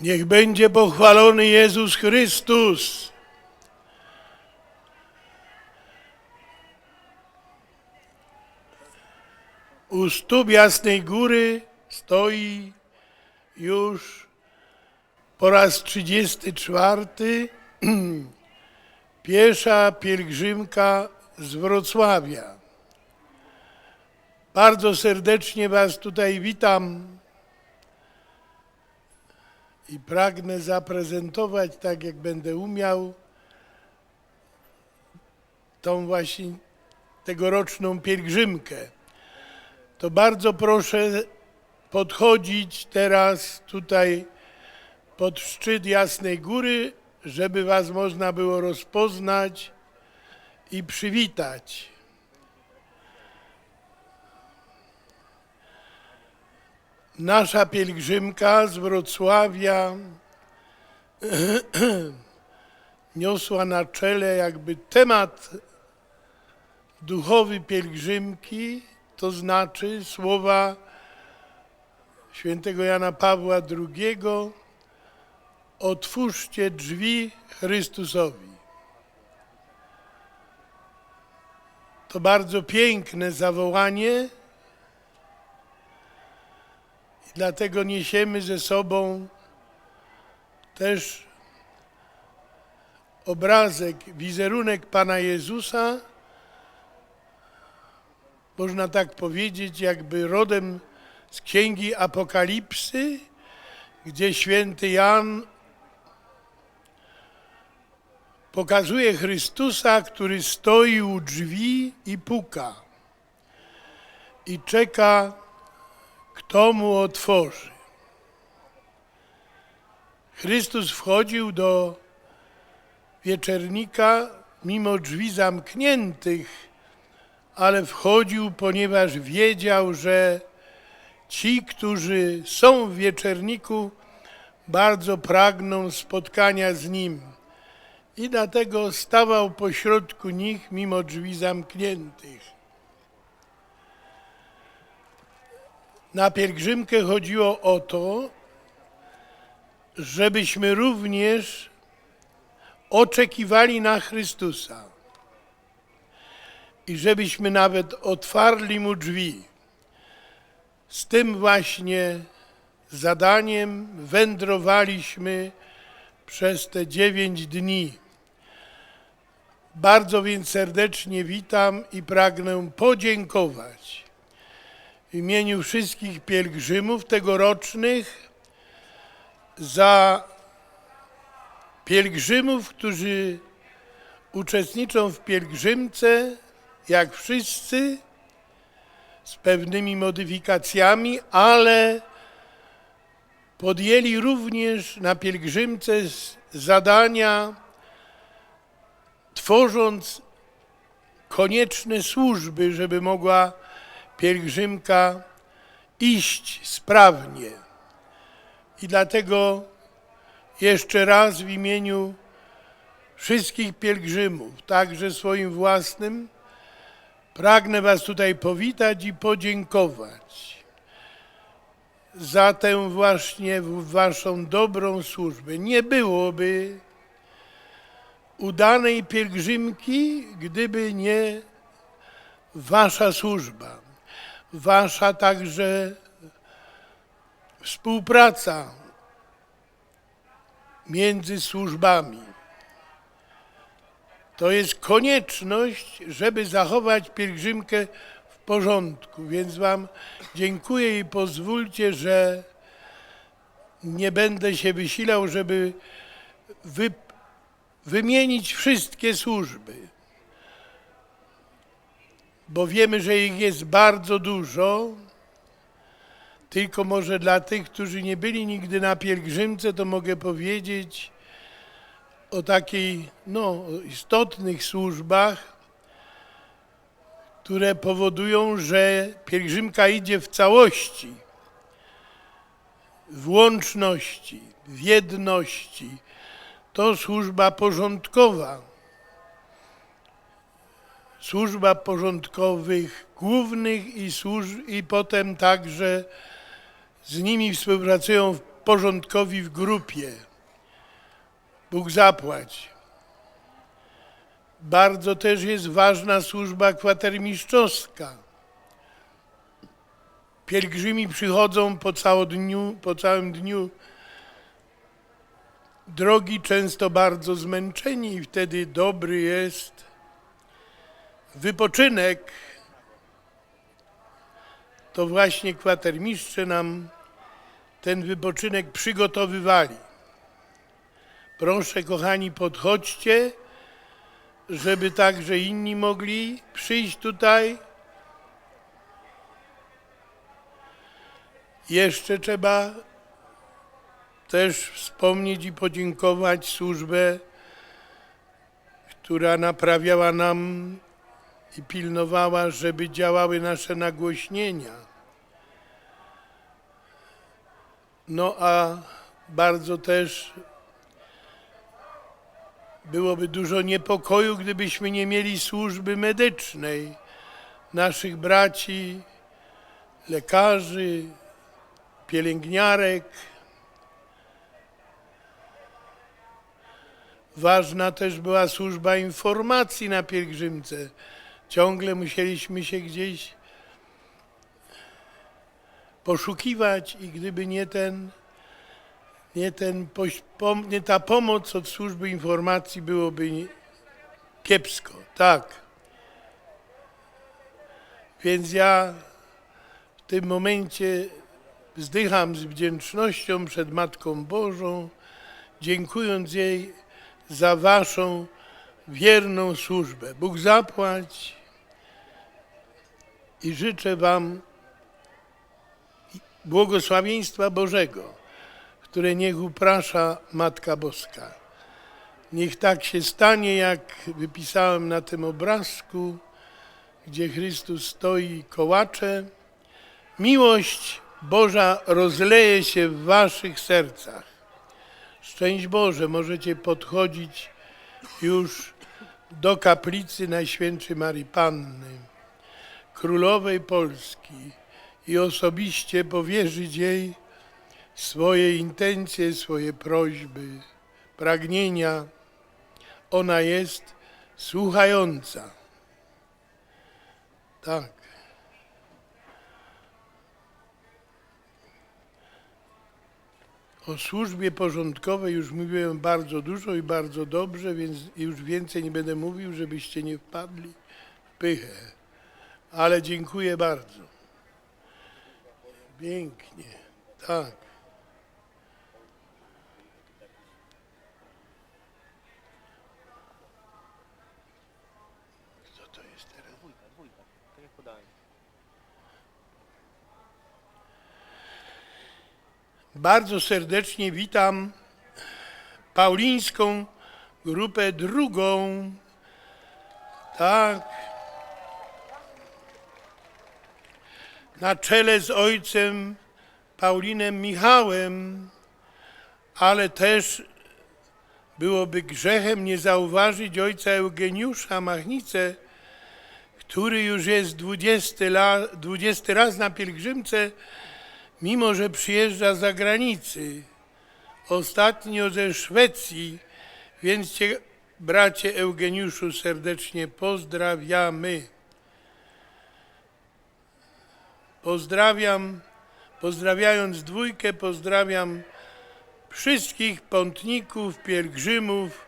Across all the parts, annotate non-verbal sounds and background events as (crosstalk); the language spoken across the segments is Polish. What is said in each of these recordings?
Niech będzie pochwalony Jezus Chrystus. U stóp Jasnej Góry stoi już po raz 34 (clears throat) piesza pielgrzymka z Wrocławia. Bardzo serdecznie Was tutaj witam i pragnę zaprezentować, tak jak będę umiał, tą właśnie tegoroczną pielgrzymkę. To bardzo proszę podchodzić teraz tutaj pod szczyt Jasnej Góry, żeby Was można było rozpoznać i przywitać. Nasza pielgrzymka z Wrocławia (clears throat) niosła na czele jakby temat duchowy pielgrzymki, to znaczy słowa świętego Jana Pawła II otwórzcie drzwi Chrystusowi. To bardzo piękne zawołanie dlatego niesiemy ze sobą też obrazek, wizerunek Pana Jezusa, można tak powiedzieć, jakby rodem z Księgi Apokalipsy, gdzie święty Jan pokazuje Chrystusa, który stoi u drzwi i puka i czeka, kto mu otworzy. Chrystus wchodził do wieczernika mimo drzwi zamkniętych, ale wchodził, ponieważ wiedział, że ci, którzy są w wieczerniku, bardzo pragną spotkania z Nim. I dlatego stawał pośrodku nich mimo drzwi zamkniętych. Na pielgrzymkę chodziło o to, żebyśmy również oczekiwali na Chrystusa i żebyśmy nawet otwarli mu drzwi. Z tym właśnie zadaniem wędrowaliśmy przez te dziewięć dni. Bardzo więc serdecznie witam i pragnę podziękować w imieniu wszystkich pielgrzymów tegorocznych za pielgrzymów, którzy uczestniczą w pielgrzymce, jak wszyscy, z pewnymi modyfikacjami, ale podjęli również na pielgrzymce zadania, tworząc konieczne służby, żeby mogła pielgrzymka iść sprawnie. I dlatego jeszcze raz w imieniu wszystkich pielgrzymów, także swoim własnym, pragnę Was tutaj powitać i podziękować za tę właśnie Waszą dobrą służbę. Nie byłoby udanej pielgrzymki, gdyby nie Wasza służba, Wasza także współpraca między służbami. To jest konieczność, żeby zachować pielgrzymkę w porządku. Więc Wam dziękuję i pozwólcie, że nie będę się wysilał, żeby wy, wymienić wszystkie służby. Bo wiemy, że ich jest bardzo dużo. Tylko może dla tych, którzy nie byli nigdy na pielgrzymce, to mogę powiedzieć o takiej, no, istotnych służbach, które powodują, że pielgrzymka idzie w całości, w łączności, w jedności. To służba porządkowa. Służba porządkowych głównych i, służ- i potem także z nimi współpracują porządkowi w grupie. Bóg zapłać. Bardzo też jest ważna służba kwatermistrzowska. Pielgrzymi przychodzą po, całodniu, po całym dniu drogi, często bardzo zmęczeni, i wtedy dobry jest wypoczynek. To właśnie kwatermistrze nam ten wypoczynek przygotowywali. Proszę, kochani, podchodźcie, żeby także inni mogli przyjść tutaj. Jeszcze trzeba też wspomnieć i podziękować służbę, która naprawiała nam i pilnowała, żeby działały nasze nagłośnienia. No a bardzo też byłoby dużo niepokoju, gdybyśmy nie mieli służby medycznej, naszych braci, lekarzy, pielęgniarek. Ważna też była służba informacji na pielgrzymce. Ciągle musieliśmy się gdzieś poszukiwać i gdyby nie ten, nie, ten, nie ta pomoc od służby informacji byłoby kiepsko. Tak. Więc ja w tym momencie wzdycham z wdzięcznością przed Matką Bożą, dziękując jej za Waszą wierną służbę. Bóg zapłać i życzę Wam błogosławieństwa Bożego, które niech uprasza Matka Boska. Niech tak się stanie, jak wypisałem na tym obrazku, gdzie Chrystus stoi kołacze. Miłość Boża rozleje się w waszych sercach. Szczęść Boże, możecie podchodzić już do kaplicy Najświętszej Marii Panny, Królowej Polski i osobiście powierzyć jej swoje intencje, swoje prośby, pragnienia. Ona jest słuchająca. Tak. O służbie porządkowej już mówiłem bardzo dużo i bardzo dobrze, więc już więcej nie będę mówił, żebyście nie wpadli w pychę. Ale dziękuję bardzo. Pięknie, tak. Co to jest teraz? Dwójka, dwójka, tak jak podałem. Bardzo serdecznie witam paulińską grupę drugą. Tak. Na czele z ojcem Paulinem Michałem, ale też byłoby grzechem nie zauważyć ojca Eugeniusza Machnicę, który już jest 20, la, 20 raz na pielgrzymce, mimo że przyjeżdża z zagranicy. Ostatnio ze Szwecji, więc Cię, bracie Eugeniuszu, serdecznie pozdrawiamy. Pozdrawiam, pozdrawiając dwójkę, pozdrawiam wszystkich pątników, pielgrzymów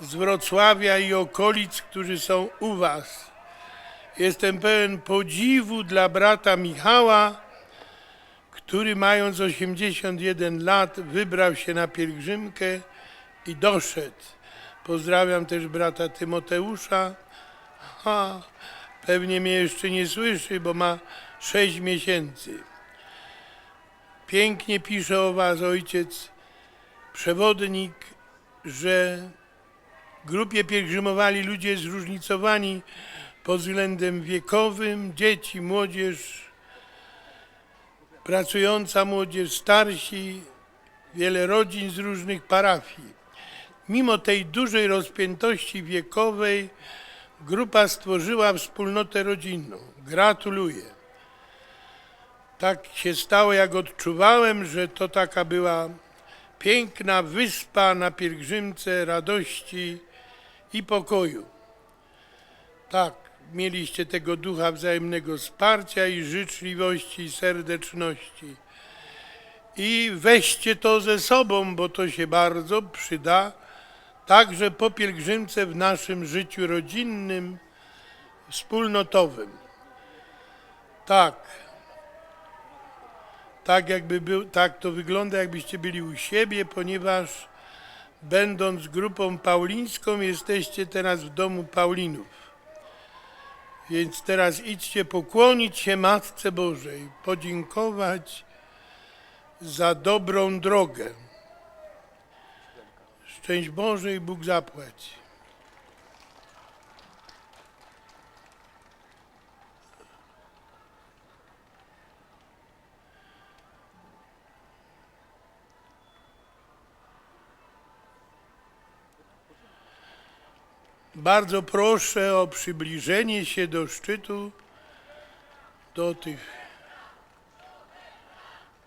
z Wrocławia i okolic, którzy są u Was. Jestem pełen podziwu dla brata Michała, który mając 81 lat wybrał się na pielgrzymkę i doszedł. Pozdrawiam też brata Tymoteusza. Ha, pewnie mnie jeszcze nie słyszy, bo ma 6 miesięcy. Pięknie pisze o was ojciec przewodnik, że w grupie pielgrzymowali ludzie zróżnicowani pod względem wiekowym, dzieci, młodzież, pracująca młodzież, starsi, wiele rodzin z różnych parafii. Mimo tej dużej rozpiętości wiekowej grupa stworzyła wspólnotę rodzinną. Gratuluję. Tak się stało, jak odczuwałem, że to taka była piękna wyspa na pielgrzymce radości i pokoju. Tak, mieliście tego ducha wzajemnego wsparcia i życzliwości i serdeczności. I weźcie to ze sobą, bo to się bardzo przyda, także po pielgrzymce w naszym życiu rodzinnym, wspólnotowym. Tak. Tak jakby był, tak to wygląda, jakbyście byli u siebie, ponieważ będąc grupą paulińską, jesteście teraz w domu Paulinów. Więc teraz idźcie pokłonić się Matce Bożej, podziękować za dobrą drogę. Szczęść Boże i Bóg zapłać. Bardzo proszę o przybliżenie się do szczytu, do tych.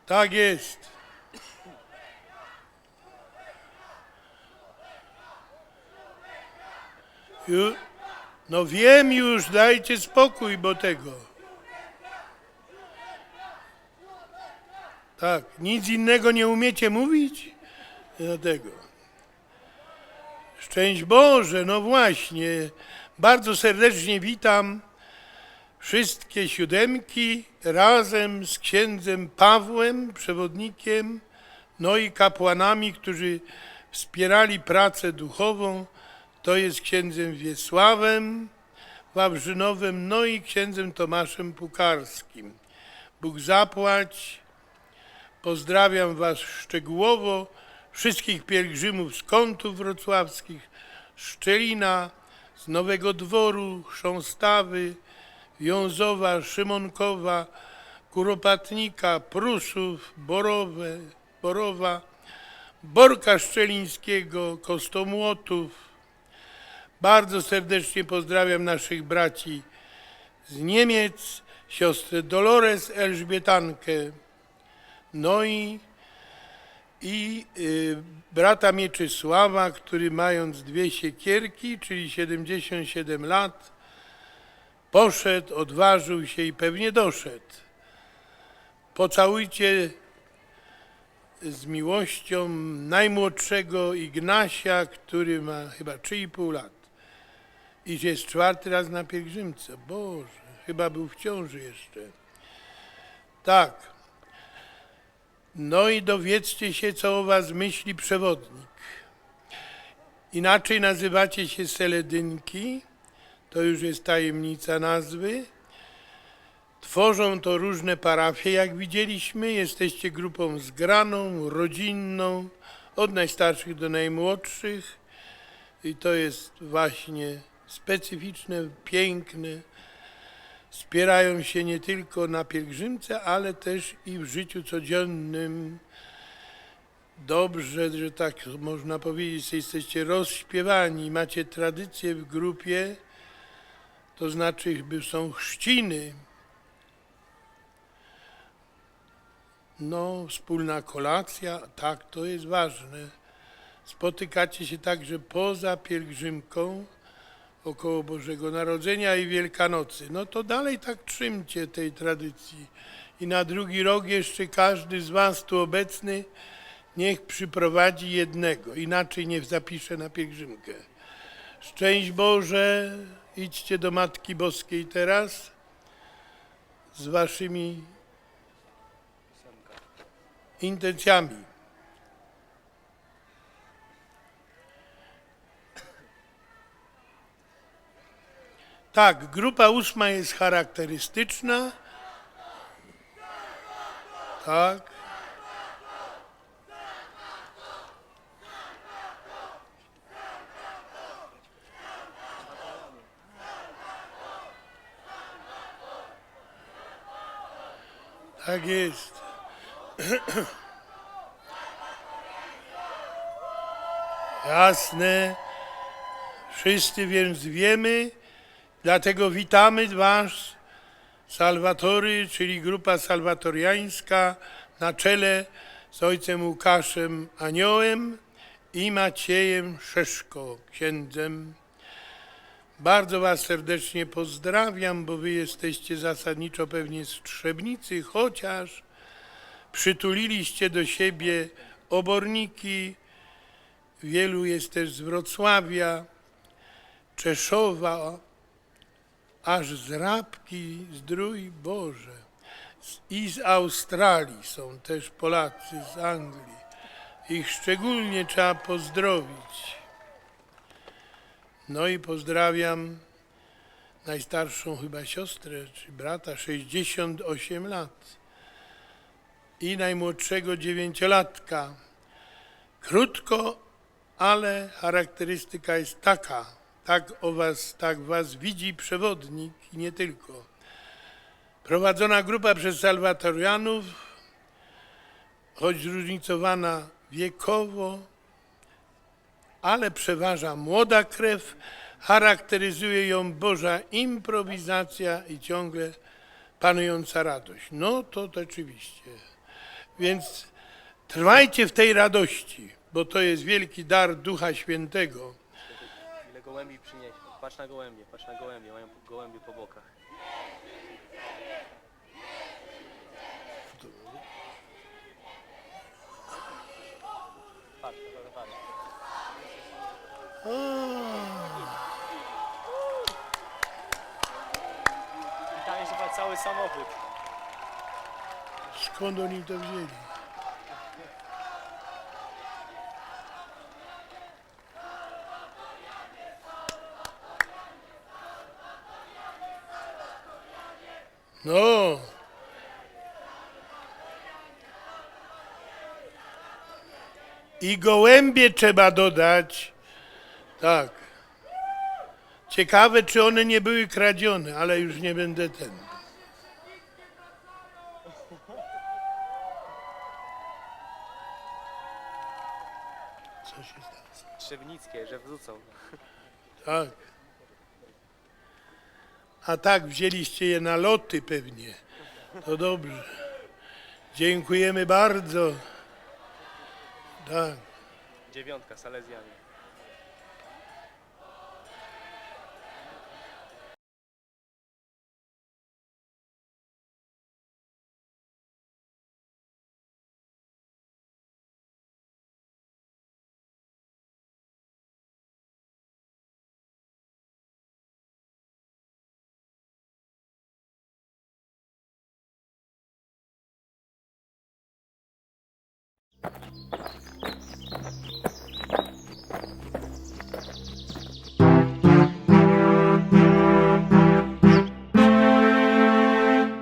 Tak jest. Ju, no wiem już, dajcie spokój, bo tego. Tak, nic innego nie umiecie mówić? Dlatego. Szczęść Boże, no właśnie. Bardzo serdecznie witam wszystkie siódemki razem z księdzem Pawłem, przewodnikiem, no i kapłanami, którzy wspierali pracę duchową. To jest księdzem Wiesławem Wawrzynowym, no i księdzem Tomaszem Pukarskim. Bóg zapłać. Pozdrawiam Was szczegółowo, wszystkich pielgrzymów z kątów wrocławskich, Szczelina, z Nowego Dworu, Chrząstawy, Wiązowa, Szymonkowa, Kuropatnika, Prusów, Borowe, Borowa, Borka Szczelińskiego, Kostomłotów. Bardzo serdecznie pozdrawiam naszych braci z Niemiec, siostrę Dolores Elżbietankę, no i, i y, brata Mieczysława, który mając dwie siekierki, czyli 77 lat, poszedł, odważył się i pewnie doszedł. Pocałujcie z miłością najmłodszego Ignasia, który ma chyba 3,5 lat. I jest czwarty raz na pielgrzymce. Boże, chyba był w ciąży jeszcze. Tak. No i dowiedzcie się, co o was myśli przewodnik. Inaczej nazywacie się Seledynki, to już jest tajemnica nazwy. Tworzą to różne parafie, jak widzieliśmy. Jesteście grupą zgraną, rodzinną, od najstarszych do najmłodszych. I to jest właśnie specyficzne, piękne. Wspierają się nie tylko na pielgrzymce, ale też i w życiu codziennym. Dobrze, że tak można powiedzieć, że jesteście rozśpiewani, macie tradycję w grupie, to znaczy są chrzciny. No, wspólna kolacja, tak, to jest ważne. Spotykacie się także poza pielgrzymką około Bożego Narodzenia i Wielkanocy. No to dalej tak trzymcie tej tradycji. I na drugi rok jeszcze każdy z Was tu obecny niech przyprowadzi jednego, inaczej nie zapisze na pielgrzymkę. Szczęść Boże, idźcie do Matki Boskiej teraz z Waszymi intencjami. Tak, grupa ósma jest charakterystyczna. Tak. Tak jest. Jasne. Wszyscy więc wiemy, dlatego witamy Was Salwatory, czyli grupa salwatoriańska na czele z ojcem Łukaszem Aniołem i Maciejem Szeszko, księdzem. Bardzo Was serdecznie pozdrawiam, bo Wy jesteście zasadniczo pewnie z Trzebnicy, chociaż przytuliliście do siebie oborniki, wielu jest też z Wrocławia, Czeszowa, aż z Rabki, zdrój Boże. I z Australii są też Polacy, z Anglii. Ich szczególnie trzeba pozdrowić. No i pozdrawiam najstarszą chyba siostrę czy brata, 68 lat. I najmłodszego dziewięciolatka. Krótko, ale charakterystyka jest taka. Tak o was, tak was widzi przewodnik i nie tylko. Prowadzona grupa przez Salwatorianów, choć zróżnicowana wiekowo, ale przeważa młoda krew, charakteryzuje ją Boża improwizacja i ciągle panująca radość. No to rzeczywiście. Więc trwajcie w tej radości, bo to jest wielki dar Ducha Świętego. Gołębi przyniesie? Patrz na gołębie, patrz na gołębie, mają gołębie po bokach. Patrz, patrz, patrz. Tam jest chyba cały samochód. Skąd oni to wzięli? No. I gołębie trzeba dodać. Tak. Ciekawe, czy one nie były kradzione, ale już nie będę ten. Co się stało? Trzebnickie, że wrzucą. Tak. A tak, wzięliście je na loty pewnie. To dobrze. Dziękujemy bardzo. Tak. Dziewiątka, Salezjanie.